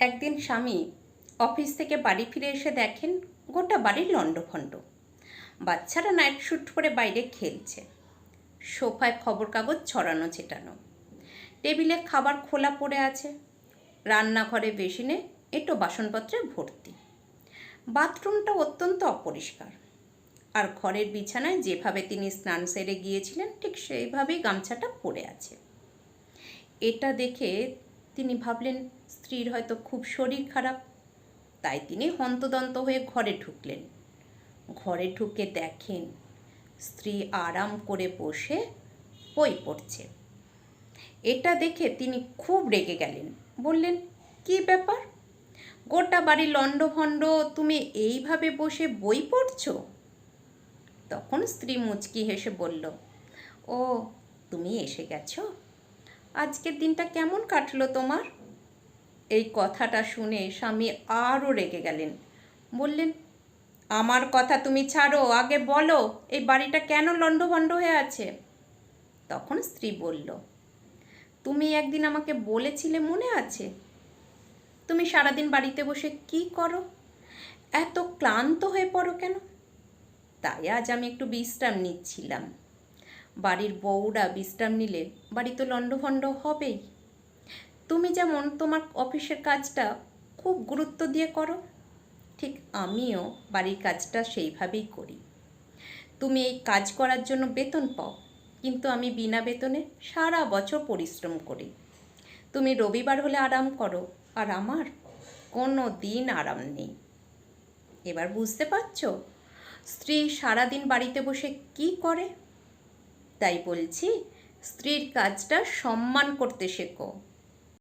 একদিন স্বামী অফিস থেকে বাড়ি ফিরে এসে দেখেন গোটা বাড়ির লণ্ডভণ্ড। বাচ্চারা নাইট শ্যুট করে বাইরে খেলছে। সোফায় খবর কাগজ ছড়ানো, ছেটানো। টেবিলে খাবার খোলা পড়ে আছে। রান্নাঘরে বেসিনে এটো বাসনপত্রে ভর্তি। বাথরুমটা অত্যন্ত অপরিষ্কার। আর ঘরের বিছানায় যেভাবে তিনি স্নান সেরে গিয়েছিলেন, ঠিক সেইভাবেই গামছাটা পড়ে আছে। এটা দেখে তিনি ভাবলেন, স্ত্রীর হয়তো খুব শরীর খারাপ। তাই তিনি হন্তদন্ত হয়ে ঘরে ঢুকলেন। ঘরে ঢুকে দেখেন, স্ত্রী আরাম করে বসে বই পড়ছে। এটা দেখে তিনি খুব রেগে গেলেন। বললেন, কি ব্যাপার? গোটা বাড়ি লণ্ডভণ্ড, তুমি এইভাবে বসে বই পড়ছো? তখন স্ত্রী মুচকি হেসে বলল, ও, তুমি এসে গেছো? আজকের দিনটা কেমন কাটলো তোমার? এই কথাটা শুনে স্বামী আরও রেগে গেলেন। বললেন, আমার কথা তুমি ছাড়ো, আগে বলো, এই বাড়িটা কেন লণ্ডভণ্ড হয়ে আছে? তখন স্ত্রী বলল, তুমি একদিন আমাকে বলেছিলে মনে আছে? তুমি সারাদিন বাড়িতে বসে কি করো? এত ক্লান্ত হয়ে পড়ো কেন? তাই আজ আমি একটু বিশ্রাম নিচ্ছিলাম। বাড়ির বউরা বিশ্রাম নিলে বাড়ি তো লণ্ডভণ্ড হবেই। তুমি যেমন তোমার অফিসের কাজটা খুব গুরুত্ব দিয়ে করো, ঠিক আমিও বাড়ির কাজটা সেইভাবেই করি। তুমি এই কাজ করার জন্য বেতন পাও, কিন্তু আমি বিনা বেতনে সারা বছর পরিশ্রম করি। তুমি রবিবার হলে আরাম করো, আর আমার কোনো দিন আরাম নেই। এবার বুঝতে পারছ? স্ত্রী সারাদিন বাড়িতে বসে কি করে? তাই বলছি স্ত্রীর কাজটা সম্মান করতে শেখো।